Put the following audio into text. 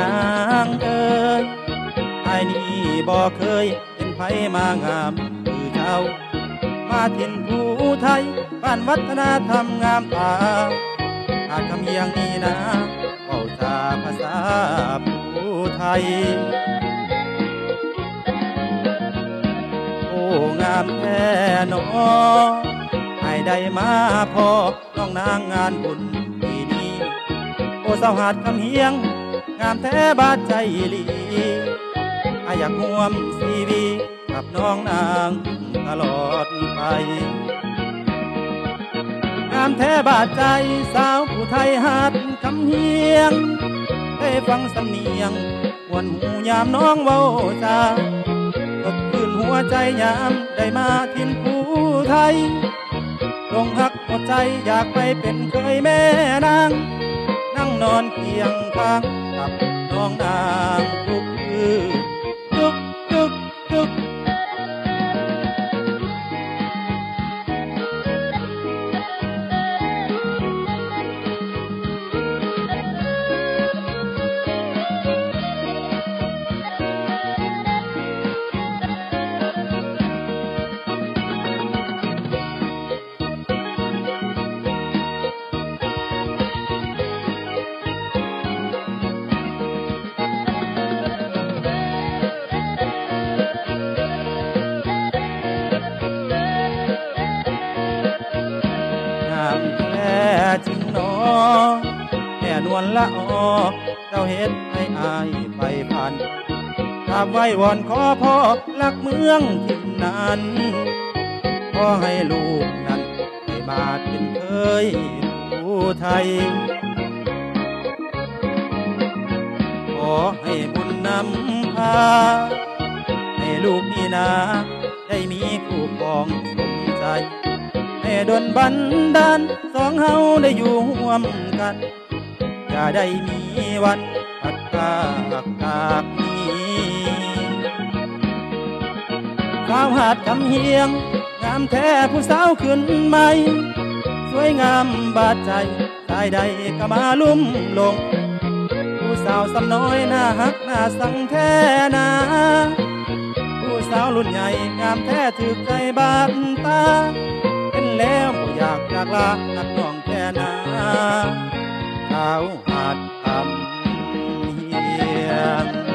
นางเอ้ยไอ้นี่บ่เคยเห็นไผมางามคือเจ้ามาถิ่นผู้ไทยบ้านวัฒนธรรมงามตาอาจคำเยียงนี้นะเว้าจาภาษาผู้ไทย โอ้งามแท้หนอให้ได้มาพอน้องนางงานบุญปีนี้ โอ้สาวหาดคำเฮียง งามแท้บาดใจหลีอาอยากห่วมซีวีกับน้องนางตลอดไป งามแท้บาดใจสาวผู้ไทยหัดคำเฮียงได้ฟังสำเนียงหวนหูยามน้องเว้าจากดคืนหัวใจยามได้มาทินผู้ไทยลงหักหัวใจอยากไปเป็นเคยแม่นาง นั่งนอนเคียงข้าง กับน้องนาง แม่นละออเจ้าเฮ็ดให้อายไปผ่านกราบไหว้วอนขอพ่อรักเมืองถิ่นนั้นขอให้ลูกนั้นได้มาเป็นเคยผู้ไทย ขอให้บุญนำพา ให้ลูกนี่นาได้มีคู่ครองสมใจให้ดนบันดาลสองเฮาได้อยู่ร่วมกัน อย่าได้มีวันพัดพรากจากนี้สาวหาดคำเฮียง งามแท้ผู้สาวขึ้นใหม่สวยงามบาดใจชายใดก็มาลุ่มลง ผู้สาวสำน้อยหน้าฮักหน้าสังแท้นาผู้สาวรุ่นใหญ่งามแท้ถือใจบาดตา เป็นแล้วอยากจากลานักน้องแค่นาาวหัดทำเฮียน